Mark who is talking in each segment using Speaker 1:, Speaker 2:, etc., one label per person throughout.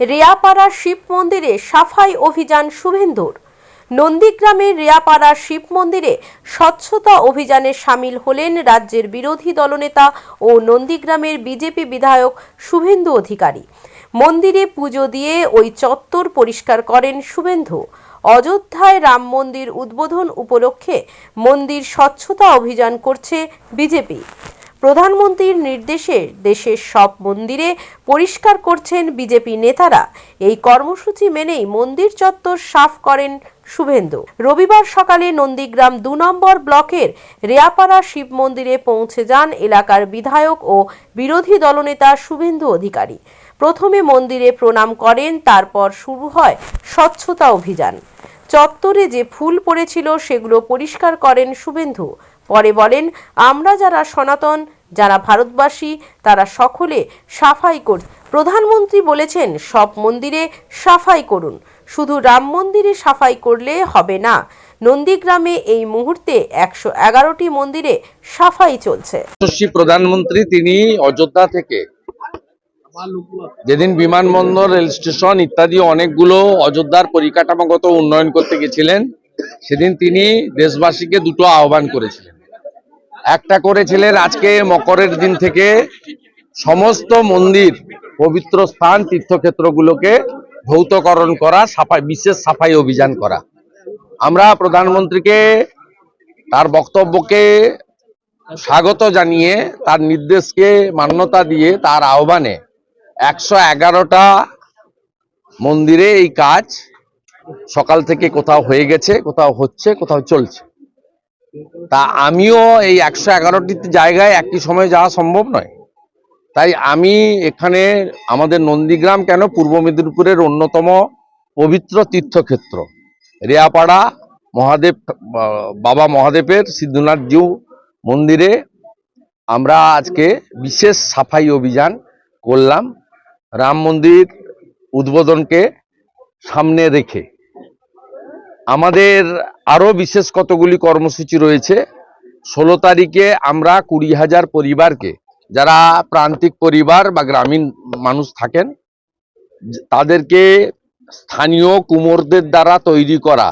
Speaker 1: রেয়াপাড়া শিব মন্দিরে সাফাই অভিযান শুভেন্দুর। নন্দীগ্রামের রেয়াপাড়া শিব মন্দিরে স্বচ্ছতা অভিযানে সামিল হলেন রাজ্যের বিরোধী দলনেতা ও নন্দীগ্রামের বিজেপি বিধায়ক শুভেন্দু অধিকারী। মন্দিরে পুজো দিয়ে ওই চত্বর পরিষ্কার করেন শুভেন্দু। অযোধ্যায় রাম মন্দির উদ্বোধন উপলক্ষে মন্দির স্বচ্ছতা অভিযান করছে বিজেপি। প্রধানমন্ত্রীর নির্দেশে দেশের সব মন্দিরে পরিষ্কার করছেন বিজেপি নেতারা। এই কর্মসূচি মেনেই মন্দির চত্বর সাফ করেন শুভেন্দু। রবিবার সকালে নন্দীগ্রাম দু নম্বর ব্লকের রেয়াপাড়া শিব মন্দিরে পৌঁছে যান এলাকার বিধায়ক ও বিরোধী দলনেতা শুভেন্দু অধিকারী। প্রথমে মন্দিরে প্রণাম করেন, তারপর শুরু হয় স্বচ্ছতা অভিযান। চত্বরে যে ফুল পড়েছিল সেগুলো পরিষ্কার করেন শুভেন্দু। পরে বলেন, আমরা যারা সনাতন, যারা ভারতবাসী, তারা সকলে সাফাই কর প্রধানমন্ত্রী বলেছেন, সব মন্দিরে সাফাই করুন। শুধু রাম মন্দিরে সাফাই করলে হবে না। নন্দীগ্রামে এই মুহূর্তে একশো এগারোটি মন্দিরে সাফাই চলছে।
Speaker 2: প্রধানমন্ত্রী, তিনি অযোধ্যা থেকে যেদিন বিমানবন্দর, রেল স্টেশন ইত্যাদি অনেকগুলো অযোধ্যার পরিকাঠামোগত উন্নয়ন করতে গেছিলেন, সেদিন তিনি দেশবাসীকে দুটো আহ্বান করেছিলেন। একটা করেছিলেন আজকে মকরের দিন থেকে সমস্ত মন্দির, পবিত্র স্থান, তীর্থক্ষেত্রগুলোকে ভৌতকরণ করা, সাফাই, বিশেষ সাফাই অভিযান করা। আমরা প্রধানমন্ত্রীকে তার বক্তব্যকে স্বাগত জানিয়ে, তার নির্দেশকে মান্যতা দিয়ে, তার আহ্বানে একশো এগারোটা মন্দিরে এই কাজ সকাল থেকে কোথাও হয়ে গেছে, কোথাও হচ্ছে, কোথাও চলছে। তা আমিও এই একশো এগারোটি জায়গায় একই সময় যাওয়া সম্ভব নয়। তাই আমি এখানে আমাদের নন্দীগ্রাম কেন পূর্ব মেদিনীপুরের অন্যতম পবিত্র তীর্থক্ষেত্র? রেয়াপাড়া মহাদেব, বাবা মহাদেবের সিদ্ধনাথ জিউ মন্দিরে আমরা আজকে বিশেষ সাফাই অভিযান করলাম। রাম মন্দির উদ্বোধনকে সামনে রেখে। আমাদের আরও বিশেষ কতগুলি কর্মসূচি রয়েছে। ষোলো তারিখে আমরা কুড়ি হাজার পরিবারকে, যারা প্রান্তিক পরিবার বা গ্রামীণ মানুষ থাকেন, তাদেরকে স্থানীয় কুমোরদের দ্বারা তৈরি করা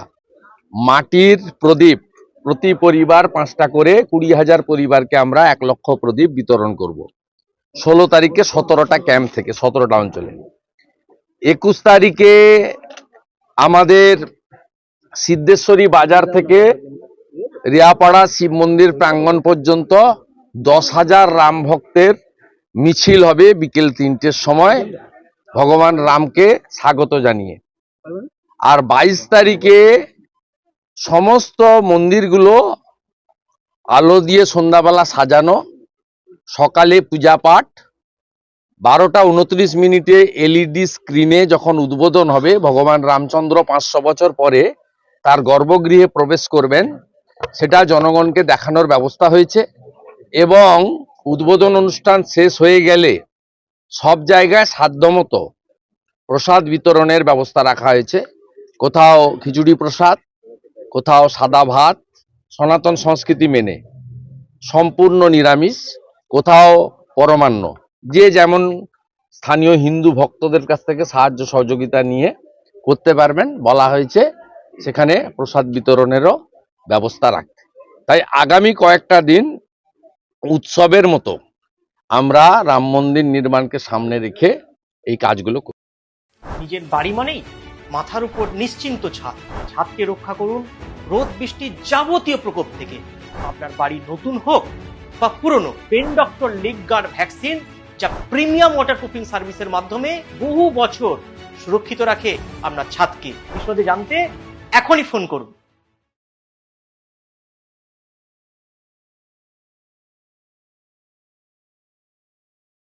Speaker 2: মাটির প্রদীপ প্রতি পরিবার পাঁচটা করে কুড়ি হাজার পরিবারকে আমরা এক লক্ষ প্রদীপ বিতরণ করব। ষোলো তারিখে সতেরোটা ক্যাম্প থেকে, সতেরোটা অঞ্চলে। একুশ তারিখে আমাদের সিদ্ধেশ্বরী বাজার থেকে রিয়াপাড়া শিব মন্দির প্রাঙ্গণ পর্যন্ত দশ হাজার রাম ভক্তের মিছিল হবে বিকেল তিনটের সময়। ভগবান রামকে স্বাগত জানিয়ে। আর বাইশ তারিখে সমস্ত মন্দিরগুলো আলো দিয়ে সন্ধ্যাবেলা সাজানো। সকালে পূজা পাঠ। বারোটা উনত্রিশ মিনিটে এলইডি স্ক্রিনে যখন উদ্বোধন হবে ভগবান রামচন্দ্র পাঁচশো বছর পরে তার গর্ভগৃহে প্রবেশ করবেন, সেটা জনগণকে দেখানোর ব্যবস্থা হয়েছে এবং উদ্বোধন অনুষ্ঠান শেষ হয়ে গেলে সব জায়গায় সাধ্যমতো প্রসাদ বিতরণের ব্যবস্থা রাখা হয়েছে। কোথাও খিচুড়ি প্রসাদ, কোথাও সাদা ভাত, সনাতন সংস্কৃতি মেনে। সম্পূর্ণ নিরামিষ, কোথাও পরমান্ন। যে যেমন স্থানীয় হিন্দু ভক্তদের কাছ থেকে সাহায্য সহযোগিতা নিয়ে করতে পারবেন বলা হয়েছে। সেখানে প্রসাদ বিতরণেরও ব্যবস্থা রাখতে তাই আগামী কয়েকটা দিন উৎসবের মতো আমরা রাম মন্দির নির্মাণকে সামনে রেখে এই কাজগুলো করি।
Speaker 3: নিজের বাড়ি মানেই মাথার উপর নিশ্চিন্ত ছাদ। ছাদকে রক্ষা করুন রোদ বৃষ্টির যাবতীয় প্রকোপ থেকে। আপনার বাড়ি নতুন হোক বা পুরনো, pen doctor leak guard vaccine যা প্রিমিয়াম ওয়াটার প্রুফিং সার্ভিসের মাধ্যমে বহু বছর সুরক্ষিত রাখে আপনার ছাদকে। বিশদে জানতে এখনই ফোন করুন।